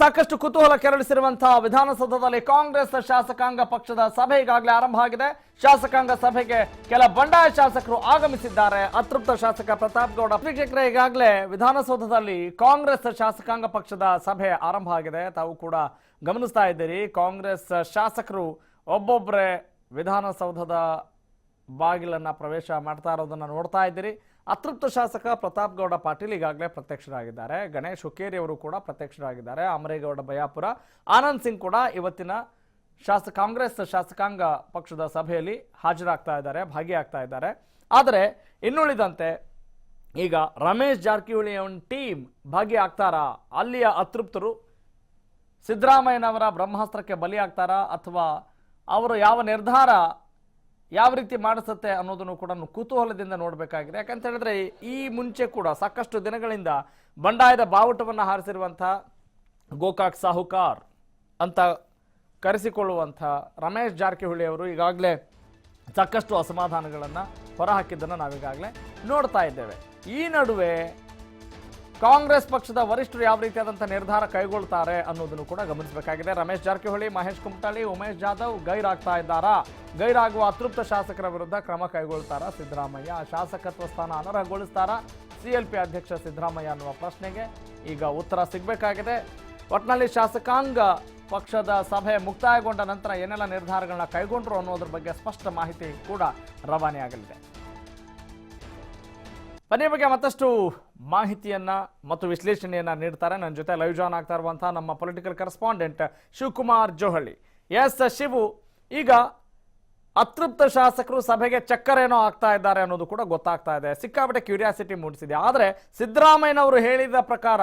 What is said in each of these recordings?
ಸಾಕಷ್ಟು ಕುತೂಹಲ ಕೆರಳಿಸಿರುವಂತಹ ವಿಧಾನಸೌಧದಲ್ಲಿ ಕಾಂಗ್ರೆಸ್ ಶಾಸಕಾಂಗ ಪಕ್ಷದ ಸಭೆ ಈಗಾಗಲೇ ಆರಂಭ ಆಗಿದೆ. ಶಾಸಕಾಂಗ ಸಭೆಗೆ ಕೆಲ ಬಂಡಾಯ ಶಾಸಕರು ಆಗಮಿಸಿದ್ದಾರೆ. ಅತೃಪ್ತ ಶಾಸಕ ಪ್ರತಾಪ್ ಗೌಡ. ವೀಕ್ಷಕರೇ, ಈಗಾಗಲೇ ವಿಧಾನಸೌಧದಲ್ಲಿ ಕಾಂಗ್ರೆಸ್ ಶಾಸಕಾಂಗ ಪಕ್ಷದ ಸಭೆ ಆರಂಭ ಆಗಿದೆ. ತಾವು ಕೂಡ ಗಮನಿಸ್ತಾ ಇದ್ದೀರಿ. ಕಾಂಗ್ರೆಸ್ ಶಾಸಕರು ಒಬ್ಬೊಬ್ಬರೇ ವಿಧಾನಸೌಧದ ಬಾಗಿಲನ್ನು ಪ್ರವೇಶ ಮಾಡ್ತಾ ಇರೋದನ್ನ ನೋಡ್ತಾ ಇದ್ದೀರಿ. ಅತೃಪ್ತ ಶಾಸಕ ಪ್ರತಾಪ್ ಗೌಡ ಪಾಟೀಲ್ ಈಗಾಗಲೇ ಪ್ರತ್ಯಕ್ಷರಾಗಿದ್ದಾರೆ. ಗಣೇಶ್ ಹುಕ್ಕೇರಿ ಅವರು ಕೂಡ ಪ್ರತ್ಯಕ್ಷರಾಗಿದ್ದಾರೆ. ಅಮರೇಗೌಡ ಬಯಾಪುರ, ಆನಂದ್ ಸಿಂಗ್ ಕೂಡ ಇವತ್ತಿನ ಶಾಸಕ ಕಾಂಗ್ರೆಸ್ ಶಾಸಕಾಂಗ ಪಕ್ಷದ ಸಭೆಯಲ್ಲಿ ಹಾಜರಾಗ್ತಾ ಇದ್ದಾರೆ, ಭಾಗಿಯಾಗ್ತಾ ಇದ್ದಾರೆ. ಆದರೆ ಇನ್ನುಳಿದಂತೆ ಈಗ ರಮೇಶ್ ಜಾರಕಿಹೊಳಿ ಅವನ ಟೀಮ್ ಭಾಗಿಯಾಗ್ತಾರಾ? ಅಲ್ಲಿಯ ಅತೃಪ್ತರು ಸಿದ್ದರಾಮಯ್ಯನವರ ಬ್ರಹ್ಮಾಸ್ತ್ರಕ್ಕೆ ಬಲಿಯಾಗ್ತಾರಾ ಅಥವಾ ಅವರು ಯಾವ ನಿರ್ಧಾರ ಯಾವ ರೀತಿ ಮಾಡಿಸುತ್ತೆ ಅನ್ನೋದನ್ನು ಕೂಡ ಕುತೂಹಲದಿಂದ ನೋಡಬೇಕಾಗಿದೆ. ಯಾಕಂತ ಹೇಳಿದ್ರೆ ಈ ಮುಂಚೆ ಕೂಡ ಸಾಕಷ್ಟು ದಿನಗಳಿಂದ ಬಂಡಾಯದ ಬಾವುಟವನ್ನು ಹಾರಿಸಿರುವಂಥ ಗೋಕಾಕ್ ಸಾಹುಕಾರ್ ಅಂತ ಕರೆಸಿಕೊಳ್ಳುವಂಥ ರಮೇಶ್ ಜಾರಕಿಹೊಳಿ ಅವರು ಈಗಾಗಲೇ ಸಾಕಷ್ಟು ಅಸಮಾಧಾನಗಳನ್ನು ಹೊರಹಾಕಿದ್ದನ್ನು ನಾವೀಗಾಗಲೇ ನೋಡ್ತಾ ಇದ್ದೇವೆ. ಈ ನಡುವೆ ಕಾಂಗ್ರೆಸ್ ಪಕ್ಷದ ವರಿಷ್ಠರು ಯಾವ ರೀತಿಯಾದಂಥ ನಿರ್ಧಾರ ಕೈಗೊಳ್ತಾರೆ ಅನ್ನೋದನ್ನು ಕೂಡ ಗಮನಿಸಬೇಕಾಗಿದೆ. ರಮೇಶ್ ಜಾರಕಿಹೊಳಿ, ಮಹೇಶ್ ಕುಮಟಳ್ಳಿ, ಉಮೇಶ್ ಜಾಧವ್ ಗೈರಾಗ್ತಾ ಇದ್ದಾರಾ? ಗೈರಾಗುವ ಅತೃಪ್ತ ಶಾಸಕರ ವಿರುದ್ಧ ಕ್ರಮ ಕೈಗೊಳ್ತಾರಾ ಸಿದ್ದರಾಮಯ್ಯ? ಶಾಸಕತ್ವ ಸ್ಥಾನ ಅನರ್ಹಗೊಳಿಸ್ತಾರಾ? ಸಿಎಲ್ಪಿ ಅಧ್ಯಕ್ಷ ಸಿದ್ದರಾಮಯ್ಯ ಅನ್ನುವ ಪ್ರಶ್ನೆಗೆ ಈಗ ಉತ್ತರ ಸಿಗಬೇಕಾಗಿದೆ. ಒಟ್ನಲ್ಲಿ ಶಾಸಕಾಂಗ ಪಕ್ಷದ ಸಭೆ ಮುಕ್ತಾಯಗೊಂಡ ನಂತರ ಏನೆಲ್ಲ ನಿರ್ಧಾರಗಳನ್ನ ಕೈಗೊಂಡ್ರು ಅನ್ನೋದ್ರ ಬಗ್ಗೆ ಸ್ಪಷ್ಟ ಮಾಹಿತಿ ಕೂಡ ರವಾನೆಯಾಗಲಿದೆ. ಬನ್ನಿ ಬಗ್ಗೆ ಮತ್ತಷ್ಟು ಮಾಹಿತಿಯನ್ನ ಮತ್ತು ವಿಶ್ಲೇಷಣೆಯನ್ನ ನೀಡ್ತಾರೆ. ನನ್ನ ಜೊತೆ ಲೈವ್ ಜಾನ್ ಆಗ್ತಾ ಇರುವಂತಹ ನಮ್ಮ political correspondent Shivakumar Johalli. Yes Shivu, ಈಗ ಅತೃಪ್ತ ಶಾಸಕರು ಸಭೆಗೆ ಚಕ್ಕರೇನೋ ಆಗ್ತಾ ಇದ್ದಾರೆ ಅನ್ನೋದು ಕೂಡ ಗೊತ್ತಾಗ್ತಾ ಇದೆ. ಸಿಕ್ಕಾಪಟ್ಟೆ ಕ್ಯೂರಿಯಾಸಿಟಿ ಮೂಡಿಸಿದೆ. ಆದರೆ ಸಿದ್ದರಾಮಯ್ಯನವರು ಹೇಳಿದ ಪ್ರಕಾರ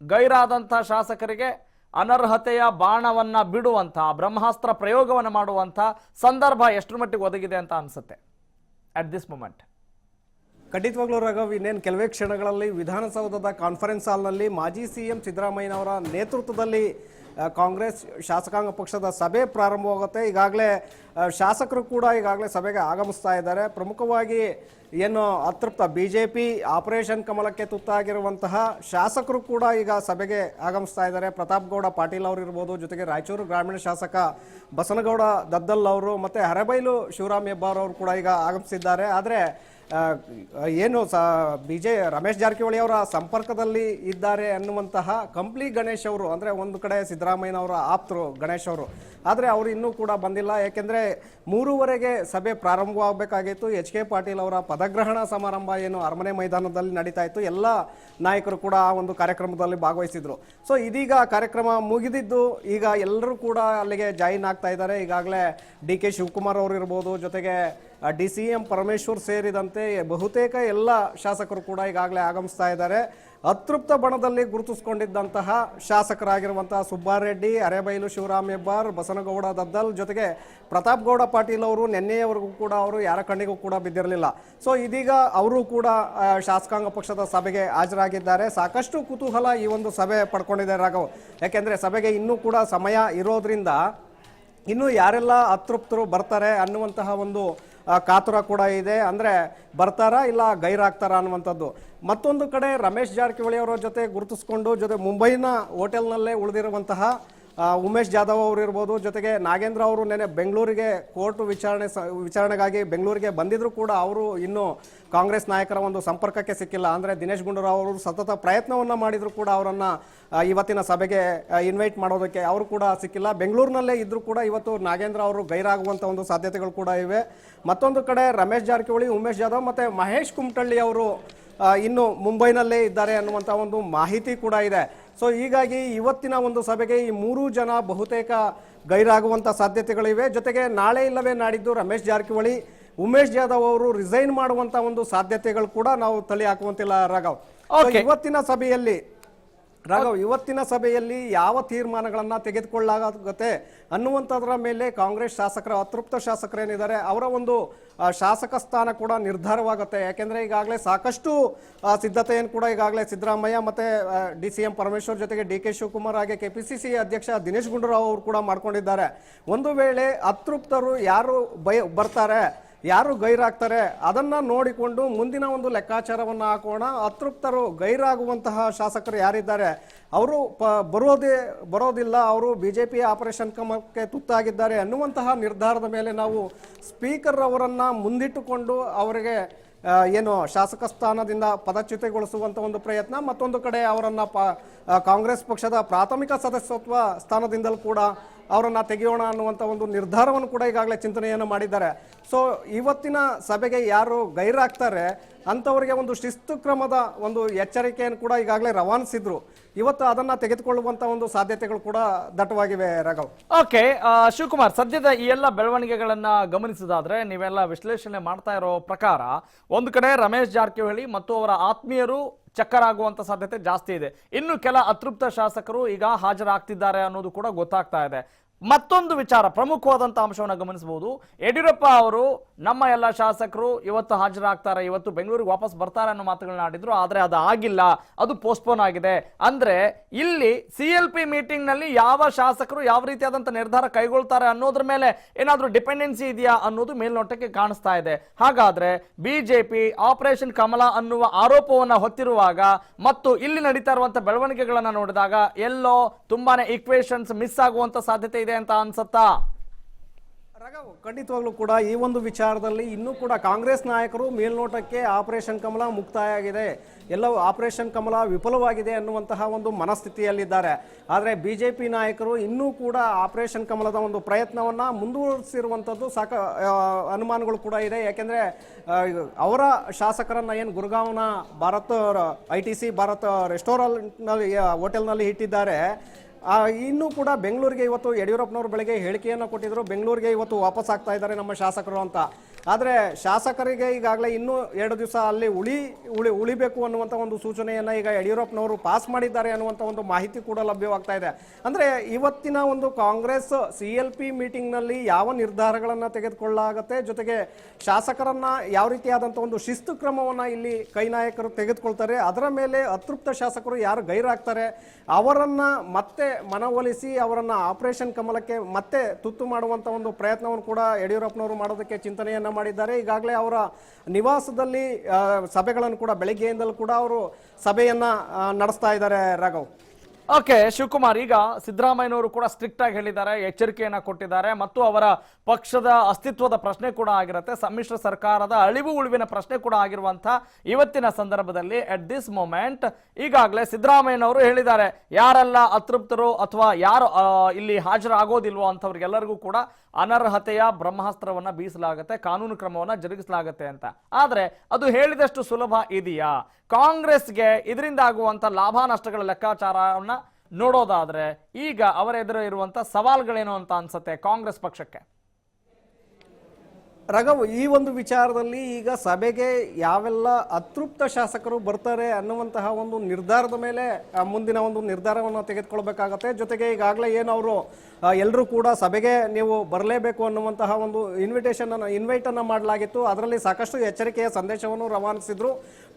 ಗೈರಾದಂಥ ಶಾಸಕರಿಗೆ ಅನರ್ಹತೆಯ ಬಾಣವನ್ನ ಬಿಡುವಂಥ, ಬ್ರಹ್ಮಾಸ್ತ್ರ ಪ್ರಯೋಗವನ್ನು ಮಾಡುವಂಥ ಸಂದರ್ಭ ಎಷ್ಟರ ಮಟ್ಟಿಗೆ ಒದಗಿದೆ ಅಂತ ಅನ್ಸುತ್ತೆ. ಅಟ್ ದಿಸ್ ಮೂಮೆಂಟ್ ಖಂಡಿತವಾಗ್ಲೂ ರಘವ್, ಇನ್ನೇನು ಕೆಲವೇ ಕ್ಷಣಗಳಲ್ಲಿ ವಿಧಾನಸೌಧದ ಕಾನ್ಫರೆನ್ಸ್ ಹಾಲ್ನಲ್ಲಿ ಮಾಜಿ ಸಿ ಎಂ ಸಿದ್ದರಾಮಯ್ಯನವರ ನೇತೃತ್ವದಲ್ಲಿ ಕಾಂಗ್ರೆಸ್ ಶಾಸಕಾಂಗ ಪಕ್ಷದ ಸಭೆ ಪ್ರಾರಂಭವಾಗುತ್ತೆ. ಈಗಾಗಲೇ ಶಾಸಕರು ಕೂಡ ಈಗಾಗಲೇ ಸಭೆಗೆ ಆಗಮಿಸ್ತಾ ಇದ್ದಾರೆ. ಪ್ರಮುಖವಾಗಿ ಏನು ಅತೃಪ್ತ ಬಿ ಜೆ ಪಿ ಆಪರೇಷನ್ ಕಮಲಕ್ಕೆ ತುತ್ತಾಗಿರುವಂತಹ ಶಾಸಕರು ಕೂಡ ಈಗ ಸಭೆಗೆ ಆಗಮಿಸ್ತಾ ಇದ್ದಾರೆ. ಪ್ರತಾಪ್ ಗೌಡ, ಪಾಟೀಲ್ ಅವರು ಇರ್ಬೋದು, ಜೊತೆಗೆ ರಾಯಚೂರು ಗ್ರಾಮೀಣ ಶಾಸಕ ಬಸನಗೌಡ ದದ್ದಲ್ ಅವರು, ಮತ್ತು ಹರಬೈಲು ಶಿವರಾಮ್ ಹೆಬ್ಬಾರ್ ಅವರು ಕೂಡ ಈಗ ಆಗಮಿಸಿದ್ದಾರೆ. ಆದರೆ ಏನು ಸ ಬಿ ಜೆ ರಮೇಶ್ ಜಾರಕಿಹೊಳಿ ಅವರ ಸಂಪರ್ಕದಲ್ಲಿ ಇದ್ದಾರೆ ಅನ್ನುವಂತಹ ಕಂಪ್ಲಿ ಗಣೇಶ್ ಅವರು, ಅಂದರೆ ಒಂದು ಕಡೆ ಸಿದ್ದರಾಮಯ್ಯನವರ ಆಪ್ತರು ಗಣೇಶ್ ಅವರು. ಆದರೆ ಅವರು ಇನ್ನೂ ಕೂಡ ಬಂದಿಲ್ಲ ಏಕೆಂದರೆ ಮೂರುವರೆಗೆ ಸಭೆ ಪ್ರಾರಂಭವಾಗಬೇಕಾಗಿತ್ತು. ಎಚ್ ಕೆ ಪಾಟೀಲ್ ಅವರ ಪದಗ್ರಹಣ ಸಮಾರಂಭ ಏನು ಅರಮನೆ ಮೈದಾನದಲ್ಲಿ ನಡೀತಾ ಇತ್ತು. ಎಲ್ಲ ನಾಯಕರು ಕೂಡ ಆ ಒಂದು ಕಾರ್ಯಕ್ರಮದಲ್ಲಿ ಭಾಗವಹಿಸಿದರು. ಸೊ ಇದೀಗ ಕಾರ್ಯಕ್ರಮ ಮುಗಿದಿದ್ದು, ಈಗ ಎಲ್ಲರೂ ಕೂಡ ಅಲ್ಲಿಗೆ ಜಾಯಿನ್ ಆಗ್ತಾ ಇದ್ದಾರೆ. ಈಗಾಗಲೇ ಡಿ ಕೆ ಶಿವಕುಮಾರ್ ಅವರು ಇರ್ಬೋದು, ಜೊತೆಗೆ ಡಿ ಸಿ ಎಂ ಪರಮೇಶ್ವರ್ ಸೇರಿದಂತೆ ಬಹುತೇಕ ಎಲ್ಲ ಶಾಸಕರು ಕೂಡ ಈಗಾಗಲೇ ಆಗಮಿಸ್ತಾ ಇದ್ದಾರೆ. ಅತೃಪ್ತ ಬಣದಲ್ಲಿ ಗುರುತಿಸಿಕೊಂಡಿದ್ದಂತಹ ಶಾಸಕರಾಗಿರುವಂತಹ ಸುಬ್ಬಾರೆಡ್ಡಿ, ಅರೆಬೈಲು ಶಿವರಾಮ್ ಹೆಬ್ಬಾರ್, ಬಸನಗೌಡ ದದ್ದಲ್ ಜೊತೆಗೆ ಪ್ರತಾಪ್ ಗೌಡ ಪಾಟೀಲ್ ಅವರು ನಿನ್ನೆಯವರೆಗೂ ಕೂಡ ಅವರು ಯಾರ ಕಣ್ಣಿಗೂ ಕೂಡ ಬಿದ್ದಿರಲಿಲ್ಲ. ಸೊ ಇದೀಗ ಅವರು ಕೂಡ ಶಾಸಕಾಂಗ ಪಕ್ಷದ ಸಭೆಗೆ ಹಾಜರಾಗಿದ್ದಾರೆ. ಸಾಕಷ್ಟು ಕುತೂಹಲ ಈ ಒಂದು ಸಭೆ ಪಡ್ಕೊಂಡಿದೆ ರಾಘವ್. ಯಾಕೆಂದರೆ ಸಭೆಗೆ ಇನ್ನೂ ಕೂಡ ಸಮಯ ಇರೋದ್ರಿಂದ ಇನ್ನು ಯಾರೆಲ್ಲ ಅತೃಪ್ತರು ಬರ್ತಾರೆ ಅನ್ನುವಂತಹ ಒಂದು ಕಾತುರ ಕೂಡ ಇದೆ. ಅಂದರೆ ಬರ್ತಾರಾ ಇಲ್ಲ ಗೈರಾಗ್ತಾರಾ ಅನ್ನುವಂಥದ್ದು. ಮತ್ತೊಂದು ಕಡೆ ರಮೇಶ್ ಜಾರಕಿಹೊಳಿ ಅವರ ಜೊತೆ ಗುರುತಿಸ್ಕೊಂಡು ಜೊತೆ ಮುಂಬೈನ ಹೋಟೆಲ್ನಲ್ಲೇ ಉಳಿದಿರುವಂತಹ ಉಮೇಶ್ ಜಾಧವ್ ಅವರು ಇರ್ಬೋದು, ಜೊತೆಗೆ ನಾಗೇಂದ್ರ ಅವರು ನೆನೆ ಬೆಂಗಳೂರಿಗೆ ಕೋರ್ಟ್ ವಿಚಾರಣೆ ವಿಚಾರಣೆಗಾಗಿ ಬೆಂಗಳೂರಿಗೆ ಬಂದಿದ್ರು ಕೂಡ ಅವರು ಇನ್ನೂ ಕಾಂಗ್ರೆಸ್ ನಾಯಕರ ಒಂದು ಸಂಪರ್ಕಕ್ಕೆ ಸಿಕ್ಕಿಲ್ಲ. ಅಂದರೆ ದಿನೇಶ್ ಗುಂಡೂರಾವ್ ಅವರು ಸತತ ಪ್ರಯತ್ನವನ್ನು ಮಾಡಿದರೂ ಕೂಡ ಅವರನ್ನು ಇವತ್ತಿನ ಸಭೆಗೆ ಇನ್ವೈಟ್ ಮಾಡೋದಕ್ಕೆ ಅವರು ಕೂಡ ಸಿಕ್ಕಿಲ್ಲ. ಬೆಂಗಳೂರಿನಲ್ಲೇ ಇದ್ದರೂ ಕೂಡ ಇವತ್ತು ನಾಗೇಂದ್ರ ಅವರು ಗೈರಾಗುವಂಥ ಒಂದು ಸಾಧ್ಯತೆಗಳು ಕೂಡ ಇವೆ. ಮತ್ತೊಂದು ಕಡೆ ರಮೇಶ್ ಜಾರಕಿಹೊಳಿ, ಉಮೇಶ್ ಜಾಧವ್ ಮತ್ತು ಮಹೇಶ್ ಕುಮಟಳ್ಳಿ ಅವರು ಇನ್ನು ಮುಂಬೈನಲ್ಲೇ ಇದ್ದಾರೆ ಅನ್ನುವಂಥ ಒಂದು ಮಾಹಿತಿ ಕೂಡ ಇದೆ. ಸೊ ಹೀಗಾಗಿ ಇವತ್ತಿನ ಒಂದು ಸಭೆಗೆ ಈ ಮೂರೂ ಜನ ಬಹುತೇಕ ಗೈರಾಗುವಂಥ ಸಾಧ್ಯತೆಗಳಿವೆ. ಜೊತೆಗೆ ನಾಳೆ ಇಲ್ಲವೇ ನಾಡಿದ್ದು ರಮೇಶ್ ಜಾರಕಿಹೊಳಿ ಉಮೇಶ್ ಜಾಧವ್ ಅವರು ರಿಸೈನ್ ಮಾಡುವಂಥ ಒಂದು ಸಾಧ್ಯತೆಗಳು ಕೂಡ ನಾವು ತಲೆ ಹಾಕುವಂತಿಲ್ಲ ರಾಘವ್ ಇವತ್ತಿನ ಸಭೆಯಲ್ಲಿ ರಾಘವ್, ಇವತ್ತಿನ ಸಭೆಯಲ್ಲಿ ಯಾವ ತೀರ್ಮಾನಗಳನ್ನು ತೆಗೆದುಕೊಳ್ಳಾಗುತ್ತೆ ಅನ್ನುವಂಥದ್ರ ಮೇಲೆ ಕಾಂಗ್ರೆಸ್ ಶಾಸಕರ, ಅತೃಪ್ತ ಶಾಸಕರೇನಿದ್ದಾರೆ, ಅವರ ಒಂದು ಶಾಸಕ ಸ್ಥಾನ ಕೂಡ ನಿರ್ಧಾರವಾಗುತ್ತೆ. ಯಾಕೆಂದ್ರೆ ಈಗಾಗಲೇ ಸಾಕಷ್ಟು ಸಿದ್ಧತೆಯನ್ನು ಕೂಡ ಈಗಾಗಲೇ ಸಿದ್ದರಾಮಯ್ಯ ಮತ್ತೆ ಡಿ ಸಿ ಎಂ ಪರಮೇಶ್ವರ್ ಜೊತೆಗೆ ಡಿ ಕೆ ಶಿವಕುಮಾರ್ ಹಾಗೆ ಕೆ ಪಿ ಸಿ ಸಿ ಅಧ್ಯಕ್ಷ ದಿನೇಶ್ ಗುಂಡೂರಾವ್ ಅವರು ಕೂಡ ಮಾಡ್ಕೊಂಡಿದ್ದಾರೆ. ಒಂದು ವೇಳೆ ಅತೃಪ್ತರು ಯಾರು ಬರ್ತಾರೆ ಯಾರು ಗೈರಾಗ್ತಾರೆ ಅದನ್ನ ನೋಡಿಕೊಂಡು ಮುಂದಿನ ಒಂದು ಲೆಕ್ಕಾಚಾರವನ್ನು ಹಾಕೋಣ. ಅತೃಪ್ತರು ಗೈರಾಗುವಂತಹ ಶಾಸಕರು ಯಾರಿದ್ದಾರೆ? ಅವರು ಪ, ಬರೋದೇ, ಬರೋದಿಲ್ಲ. ಅವರು ಬಿ ಜೆ ಪಿ ಆಪರೇಷನ್ ಕಮಕ್ಕೆ ತುತ್ತಾಗಿದ್ದಾರೆ ಅನ್ನುವಂತಹ ನಿರ್ಧಾರದ ಮೇಲೆ ನಾವು ಸ್ಪೀಕರ್ ಅವರನ್ನು ಮುಂದಿಟ್ಟುಕೊಂಡು ಅವರಿಗೆ ಏನು ಶಾಸಕ ಸ್ಥಾನದಿಂದ ಪದಚ್ಯುತಗೊಳಿಸುವಂಥ ಒಂದು ಪ್ರಯತ್ನ, ಮತ್ತೊಂದು ಕಡೆ ಅವರನ್ನು ಪ ಕಾಂಗ್ರೆಸ್ ಪಕ್ಷದ ಪ್ರಾಥಮಿಕ ಸದಸ್ಯತ್ವ ಸ್ಥಾನದಿಂದಲೂ ಕೂಡ ಅವರನ್ನು ತೆಗೆಯೋಣ ಅನ್ನುವಂಥ ಒಂದು ನಿರ್ಧಾರವನ್ನು ಕೂಡ ಈಗಾಗಲೇ ಚಿಂತನೆಯನ್ನು ಮಾಡಿದ್ದಾರೆ. ಸೊ ಇವತ್ತಿನ ಸಭೆಗೆ ಯಾರು ಗೈರಾಗ್ತಾರೆ ಅಂಥವರಿಗೆ ಒಂದು ಶಿಸ್ತು ಕ್ರಮದ ಒಂದು ಎಚ್ಚರಿಕೆಯನ್ನು ಕೂಡ ಈಗಾಗಲೇ ರವಾನಿಸಿದ್ರು. ಇವತ್ತು ಅದನ್ನು ತೆಗೆದುಕೊಳ್ಳುವಂಥ ಒಂದು ಸಾಧ್ಯತೆಗಳು ಕೂಡ ದಟ್ಟವಾಗಿವೆ, ರಾಘವ್. ಓಕೆ ಶಿವಕುಮಾರ್, ಸದ್ಯದ ಈ ಎಲ್ಲ ಬೆಳವಣಿಗೆಗಳನ್ನ ಗಮನಿಸಿದಾದ್ರೆ ನೀವೆಲ್ಲ ವಿಶ್ಲೇಷಣೆ ಮಾಡ್ತಾ ಇರೋ ಪ್ರಕಾರ ಒಂದು ಕಡೆ ರಮೇಶ್ ಜಾರಕಿಹೊಳಿ ಮತ್ತು ಅವರ ಆತ್ಮೀಯರು ಚಕ್ಕರ್ ಆಗುವಂತ ಸಾಧ್ಯತೆ ಜಾಸ್ತಿ ಇದೆ. ಇನ್ನು ಕೆಲ ಅತೃಪ್ತ ಶಾಸಕರು ಈಗ ಹಾಜರಾಗ್ತಿದ್ದಾರೆ ಅನ್ನೋದು ಕೂಡ ಗೊತ್ತಾಗ್ತಾ ಇದೆ. ಮತ್ತೊಂದು ವಿಚಾರ ಪ್ರಮುಖವಾದಂತ ಅಂಶವನ್ನು ಗಮನಿಸಬಹುದು. ಯಡಿಯೂರಪ್ಪ ಅವರು ನಮ್ಮ ಎಲ್ಲ ಶಾಸಕರು ಇವತ್ತು ಹಾಜರಾಗ್ತಾರೆ, ಇವತ್ತು ಬೆಂಗಳೂರಿಗೆ ವಾಪಸ್ ಬರ್ತಾರೆ ಅನ್ನೋ ಮಾತುಗಳನ್ನ ಆಡಿದ್ರು, ಆದ್ರೆ ಅದು ಆಗಿಲ್ಲ, ಅದು ಪೋಸ್ಟ್ಪೋನ್ ಆಗಿದೆ. ಅಂದ್ರೆ ಇಲ್ಲಿ ಸಿ ಎಲ್ ಪಿ ಮೀಟಿಂಗ್ನಲ್ಲಿ ಯಾವ ಶಾಸಕರು ಯಾವ ರೀತಿಯಾದಂತ ನಿರ್ಧಾರ ಕೈಗೊಳ್ತಾರೆ ಅನ್ನೋದ್ರ ಮೇಲೆ ಏನಾದರೂ ಡಿಪೆಂಡೆನ್ಸಿ ಇದೆಯಾ ಅನ್ನೋದು ಮೇಲ್ನೋಟಕ್ಕೆ ಕಾಣಿಸ್ತಾ ಇದೆ. ಹಾಗಾದ್ರೆ ಬಿಜೆಪಿ ಆಪರೇಷನ್ ಕಮಲ ಅನ್ನುವ ಆರೋಪವನ್ನ ಹೊತ್ತಿರುವಾಗ ಮತ್ತು ಇಲ್ಲಿ ನಡೀತಾ ಇರುವಂತ ಬೆಳವಣಿಗೆಗಳನ್ನ ನೋಡಿದಾಗ ಎಲ್ಲೋ ತುಂಬಾನೇ ಇಕ್ವೇಷನ್ಸ್ ಮಿಸ್ ಆಗುವಂತ ಸಾಧ್ಯತೆ ಇದೆ. ಅಂತ ಅನ್ಸತ್ತಾ? ರಘವ್, ಖಂಡಿತವಾಗ್ಲೂ ಕೂಡ ಈ ಒಂದು ವಿಚಾರದಲ್ಲಿ ಇನ್ನೂ ಕೂಡ ಕಾಂಗ್ರೆಸ್ ನಾಯಕರು ಮೇಲ್ನೋಟಕ್ಕೆ ಆಪರೇಷನ್ ಕಮಲ ಮುಕ್ತಾಯ ಆಗಿದೆ ಎಲ್ಲವೂ ಆಪರೇಷನ್ ಕಮಲ ವಿಫಲವಾಗಿದೆ ಅನ್ನುವಂತಹ ಒಂದು ಮನಸ್ಥಿತಿಯಲ್ಲಿದ್ದಾರೆ. ಆದರೆ ಬಿ ಜೆ ಪಿ ನಾಯಕರು ಇನ್ನೂ ಕೂಡ ಆಪರೇಷನ್ ಕಮಲದ ಒಂದು ಪ್ರಯತ್ನವನ್ನು ಮುಂದುವರಿಸಿರುವಂಥದ್ದು ಸಾಕ ಅನುಮಾನಗಳು ಕೂಡ ಇದೆ. ಯಾಕೆಂದರೆ ಅವರ ಶಾಸಕರನ್ನು ಏನು ಗುರುಗಾಂವ್ನ Bharat I T C Bharat ರೆಸ್ಟೋರೆಂಟ್ನಲ್ಲಿ ಹೋಟೆಲ್ನಲ್ಲಿ ಇಟ್ಟಿದ್ದಾರೆ. ಇನ್ನೂ ಕೂಡ ಬೆಂಗಳೂರಿಗೆ ಇವತ್ತು ಯಡಿಯೂರಪ್ಪನವರು ಬೆಳಗ್ಗೆ ಹೇಳಿಕೆಯನ್ನು ಕೊಟ್ಟಿದ್ರು. ಬೆಂಗಳೂರಿಗೆ ಇವತ್ತು ವಾಪಸ್ ಆಗ್ತಾ ಇದ್ದಾರೆ ನಮ್ಮ ಶಾಸಕರು ಅಂತ. ಆದರೆ ಶಾಸಕರಿಗೆ ಈಗಾಗಲೇ ಇನ್ನೂ ಎರಡು ದಿವಸ ಅಲ್ಲಿ ಉಳಿ ಉಳಿ, ಉಳಿಬೇಕು ಅನ್ನುವಂಥ ಒಂದು ಸೂಚನೆಯನ್ನು ಈಗ ಯಡಿಯೂರಪ್ಪನವರು ಪಾಸ್ ಮಾಡಿದ್ದಾರೆ ಅನ್ನುವಂಥ ಒಂದು ಮಾಹಿತಿ ಕೂಡ ಲಭ್ಯವಾಗ್ತಾ ಇದೆ. ಅಂದರೆ ಇವತ್ತಿನ ಒಂದು ಕಾಂಗ್ರೆಸ್ ಸಿ ಎಲ್ ಪಿ ಮೀಟಿಂಗ್ನಲ್ಲಿ ಯಾವ ನಿರ್ಧಾರಗಳನ್ನು ತೆಗೆದುಕೊಳ್ಳಾಗತ್ತೆ? ಜೊತೆಗೆ ಶಾಸಕರನ್ನು ಯಾವ ರೀತಿಯಾದಂಥ ಒಂದು ಶಿಸ್ತು ಕ್ರಮವನ್ನು ಇಲ್ಲಿ ಕೈ ನಾಯಕರು ತೆಗೆದುಕೊಳ್ತಾರೆ. ಅದರ ಮೇಲೆ ಅತೃಪ್ತ ಶಾಸಕರು ಯಾರು ಗೈರಾಗ್ತಾರೆ? ಅವರನ್ನು ಮತ್ತೆ ಮನವೊಲಿಸಿ ಅವರನ್ನು ಆಪರೇಷನ್ ಕಮಲಕ್ಕೆ ಮತ್ತೆ ತುತ್ತು ಮಾಡುವಂಥ ಒಂದು ಪ್ರಯತ್ನವನ್ನು ಕೂಡ ಯಡಿಯೂರಪ್ಪನವರು ಮಾಡೋದಕ್ಕೆ ಚಿಂತನೆಯನ್ನ ಮಾಡಿದ್ದಾರೆ. ಈಗಾಗಲೇ ಅವರ ನಿವಾಸದಲ್ಲಿ ಸಭೆಗಳನ್ನು ಕೂಡ ಬೆಳಗ್ಗೆಯಿಂದಲೂ ಕೂಡ ಅವರು ಸಭೆಯನ್ನ ನಡೆಸ್ತಾ ಇದ್ದಾರೆ ರಾಘವ್. ಓಕೆ, ಶಿವಕುಮಾರ್, ಈಗ ಸಿದ್ದರಾಮಯ್ಯನವರು ಕೂಡ ಸ್ಟ್ರಿಕ್ಟ್ ಆಗಿ ಹೇಳಿದ್ದಾರೆ, ಎಚ್ಚರಿಕೆಯನ್ನ ಕೊಟ್ಟಿದ್ದಾರೆ ಮತ್ತು ಅವರ ಪಕ್ಷದ ಅಸ್ತಿತ್ವದ ಪ್ರಶ್ನೆ ಕೂಡ ಆಗಿರುತ್ತೆ. ಸಮ್ಮಿಶ್ರ ಸರ್ಕಾರದ ಅಳಿವು ಉಳಿವಿನ ಪ್ರಶ್ನೆ ಕೂಡ ಆಗಿರುವಂತಹ ಇವತ್ತಿನ ಸಂದರ್ಭದಲ್ಲಿ ಅಟ್ ದಿಸ್ ಮೂಮೆಂಟ್ ಈಗಾಗಲೇ ಸಿದ್ದರಾಮಯ್ಯನವರು ಹೇಳಿದ್ದಾರೆ. ಯಾರೆಲ್ಲ ಅತೃಪ್ತರು ಅಥವಾ ಯಾರು ಇಲ್ಲಿ ಹಾಜರಾಗೋದಿಲ್ವೋ ಅಂಥವ್ರಿಗೆಲ್ಲರಿಗೂ ಕೂಡ ಅನರ್ಹತೆಯ ಬ್ರಹ್ಮಾಸ್ತ್ರವನ್ನು ಬೀಸಲಾಗುತ್ತೆ, ಕಾನೂನು ಕ್ರಮವನ್ನು ಜರುಗಿಸಲಾಗುತ್ತೆ ಅಂತ. ಆದರೆ ಅದು ಹೇಳಿದಷ್ಟು ಸುಲಭ ಇದೆಯಾ? ಕಾಂಗ್ರೆಸ್ಗೆ ಇದರಿಂದ ಆಗುವಂತ ಲಾಭ ನಷ್ಟಗಳ ಲೆಕ್ಕಾಚಾರವನ್ನ ನೋಡೋದಾದರೆ ಈಗ ಅವರ ಎದುರು ಇರುವಂಥ ಸವಾಲ್ಗಳೇನು ಅಂತ ಅನ್ಸುತ್ತೆ ಕಾಂಗ್ರೆಸ್ ಪಕ್ಷಕ್ಕೆ? ರಘವ್, ಈ ಒಂದು ವಿಚಾರದಲ್ಲಿ ಈಗ ಸಭೆಗೆ ಯಾವೆಲ್ಲ ಅತೃಪ್ತ ಶಾಸಕರು ಬರ್ತಾರೆ ಅನ್ನುವಂತಹ ಒಂದು ನಿರ್ಧಾರದ ಮೇಲೆ ಮುಂದಿನ ಒಂದು ನಿರ್ಧಾರವನ್ನು ತೆಗೆದುಕೊಳ್ಬೇಕಾಗತ್ತೆ. ಜೊತೆಗೆ ಈಗಾಗಲೇ ಏನು ಅವರು ಎಲ್ಲರೂ ಕೂಡ ಸಭೆಗೆ ನೀವು ಬರಲೇಬೇಕು ಅನ್ನುವಂತಹ ಒಂದು ಇನ್ವಿಟೇಷನ್ ಅನ್ನು ಇನ್ವೈಟ್ ಅನ್ನು ಮಾಡಲಾಗಿತ್ತು. ಅದರಲ್ಲಿ ಸಾಕಷ್ಟು ಎಚ್ಚರಿಕೆಯ ಸಂದೇಶವನ್ನು ರವಾನಿಸಿದ್ರು.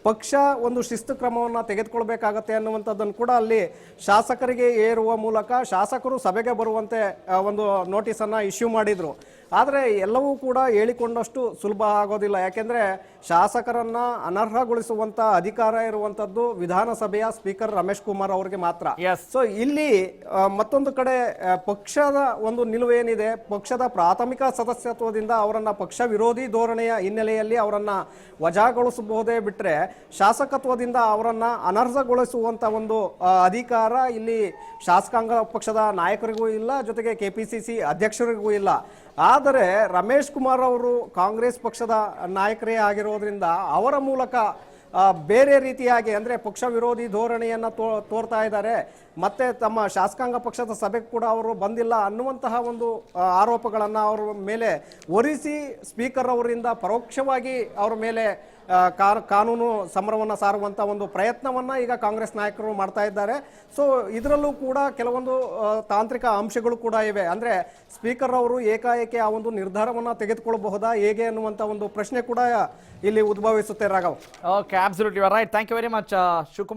ಪಕ್ಷ ಒಂದು ಶಿಸ್ತು ಕ್ರಮವನ್ನು ತೆಗೆದುಕೊಳ್ಬೇಕಾಗತ್ತೆ ಅನ್ನುವಂಥದ್ದನ್ನು ಕೂಡ ಅಲ್ಲಿ ಶಾಸಕರಿಗೆ ಏರುವ ಮೂಲಕ ಶಾಸಕರು ಸಭೆಗೆ ಬರುವಂತೆ ಒಂದು ನೋಟಿಸನ್ನು ಇಶ್ಯೂ ಮಾಡಿದರು. ಆದರೆ ಎಲ್ಲವೂ ಕೂಡ ಹೇಳಿಕೊಂಡಷ್ಟು ಸುಲಭ ಆಗೋದಿಲ್ಲ. ಯಾಕೆಂದ್ರೆ ಶಾಸಕರನ್ನ ಅನರ್ಹಗೊಳಿಸುವಂತ ಅಧಿಕಾರ ಇರುವಂತದ್ದು ವಿಧಾನಸಭೆಯ ಸ್ಪೀಕರ್ ರಮೇಶ್ ಕುಮಾರ್ ಅವರಿಗೆ ಮಾತ್ರ. ಸೊ ಇಲ್ಲಿ ಮತ್ತೊಂದು ಕಡೆ ಪಕ್ಷದ ಒಂದು ನಿಲುವೇನಿದೆ ಪಕ್ಷದ ಪ್ರಾಥಮಿಕ ಸದಸ್ಯತ್ವದಿಂದ ಅವರನ್ನ ಪಕ್ಷ ವಿರೋಧಿ ಧೋರಣೆಯ ಹಿನ್ನೆಲೆಯಲ್ಲಿ ಅವರನ್ನ ವಜಾಗೊಳಿಸಬಹುದೇ ಬಿಟ್ರೆ ಶಾಸಕತ್ವದಿಂದ ಅವರನ್ನ ಅನರ್ಹಗೊಳಿಸುವಂತ ಒಂದು ಅಧಿಕಾರ ಇಲ್ಲಿ ಶಾಸಕಾಂಗ ಪಕ್ಷದ ನಾಯಕರಿಗೂ ಇಲ್ಲ ಜೊತೆಗೆ ಕೆಪಿಸಿಸಿ ಅಧ್ಯಕ್ಷರಿಗೂ ಇಲ್ಲ. ಆದರೆ ರಮೇಶ್ ಕುಮಾರ್ ಅವರು ಕಾಂಗ್ರೆಸ್ ಪಕ್ಷದ ನಾಯಕರೇ ಆಗಿರೋದ್ರಿಂದ ಅವರ ಮೂಲಕ ಬೇರೆ ರೀತಿಯಾಗಿ ಅಂದರೆ ಪಕ್ಷ ವಿರೋಧಿ ಧೋರಣೆಯನ್ನು ತೋ, ತೋರ್ತಾ ಇದ್ದಾರೆ. ಮತ್ತೆ ತಮ್ಮ ಶಾಸಕಾಂಗ ಪಕ್ಷದ ಸಭೆಗೆ ಕೂಡ ಅವರು ಬಂದಿಲ್ಲ ಅನ್ನುವಂತಹ ಒಂದು ಆರೋಪಗಳನ್ನು ಅವರ ಮೇಲೆ ಒರಿಸಿ ಸ್ಪೀಕರ್ ಅವರಿಂದ ಪರೋಕ್ಷವಾಗಿ ಅವರ ಮೇಲೆ ಕಾನೂನು ಸಮರವನ್ನು ಸಾರುವಂಥ ಒಂದು ಪ್ರಯತ್ನವನ್ನು ಈಗ ಕಾಂಗ್ರೆಸ್ ನಾಯಕರು ಮಾಡ್ತಾ ಇದ್ದಾರೆ. ಸೊ ಇದರಲ್ಲೂ ಕೂಡ ಕೆಲವೊಂದು ತಾಂತ್ರಿಕ ಅಂಶಗಳು ಕೂಡ ಇವೆ. ಅಂದರೆ ಸ್ಪೀಕರ್ ಅವರು ಏಕಾಏಕಿ ಆ ಒಂದು ನಿರ್ಧಾರವನ್ನು ತೆಗೆದುಕೊಳ್ಳಬಹುದಾ, ಹೇಗೆ ಅನ್ನುವಂಥ ಒಂದು ಪ್ರಶ್ನೆ ಕೂಡ ಇಲ್ಲಿ ಉದ್ಭವಿಸುತ್ತೆ, Raghav. Okay right thank you very much Shivakumar.